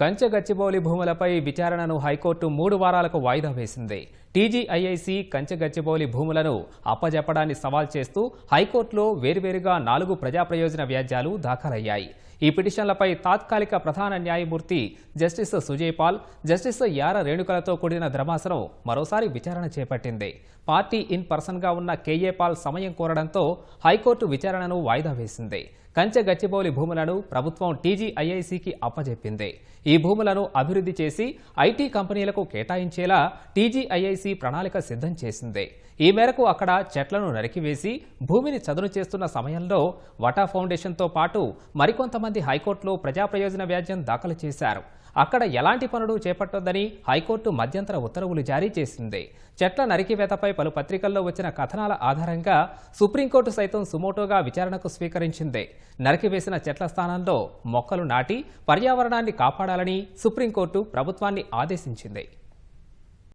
కంచె గచ్చిబౌలి భూములపై విచారణను హైకోర్టు మూడు వారాలకు వాయిదా వేసింది. టీజీఐఐసి కంచె గచ్చిబౌలి భూములను అప్పజెప్పడాన్ని సవాల్ చేస్తూ హైకోర్టులో వేర్వేరుగా నాలుగు ప్రజాప్రయోజన వ్యాజ్యాలు దాఖలయ్యాయి. ఈ పిటిషన్లపై తాత్కాలిక ప్రధాన న్యాయమూర్తి జస్టిస్ సుజయ్ పాల్ జస్టిస్ యార రేణుకలతో కూడిన ధర్మాసనం మరోసారి విచారణ చేపట్టింది. పార్టీ ఇన్ పర్సన్గా ఉన్న కేఏ పాల్ సమయం కోరడంతో హైకోర్టు విచారణను వాయిదా వేసింది. కంచె గచ్చిబౌలి భూములను ప్రభుత్వం టీజీఐఐసికి అప్పజెప్పింది. ఈ భూములను అభివృద్ధి చేసి ఐటీ కంపెనీలకు కేటాయించేలా టీజీఐఐసి ప్రణాళిక సిద్ధం చేసింది. ఈ మేరకు అక్కడ చెట్లను నరికివేసి భూమిని చదును చేస్తున్న సమయంలో వటా ఫౌండేషన్తో పాటు మరికొంతమంది హైకోర్టులో ప్రజా ప్రయోజన వ్యాజ్యం దాఖలు చేశారు. అక్కడ ఎలాంటి పనులు చేపట్టొద్దని హైకోర్టు మధ్యంతర ఉత్తర్వులు జారీ చేసింది. చెట్ల నరికివేతపై పలు పత్రికల్లో వచ్చిన కథనాల ఆధారంగా సుప్రీంకోర్టు సైతం సుమోటోగా విచారణకు స్వీకరించింది. నరికివేసిన చెట్ల స్థానంలో మొక్కలు నాటి పర్యావరణాన్ని కాపాడాలని సుప్రీంకోర్టు ప్రభుత్వాన్ని ఆదేశించింది.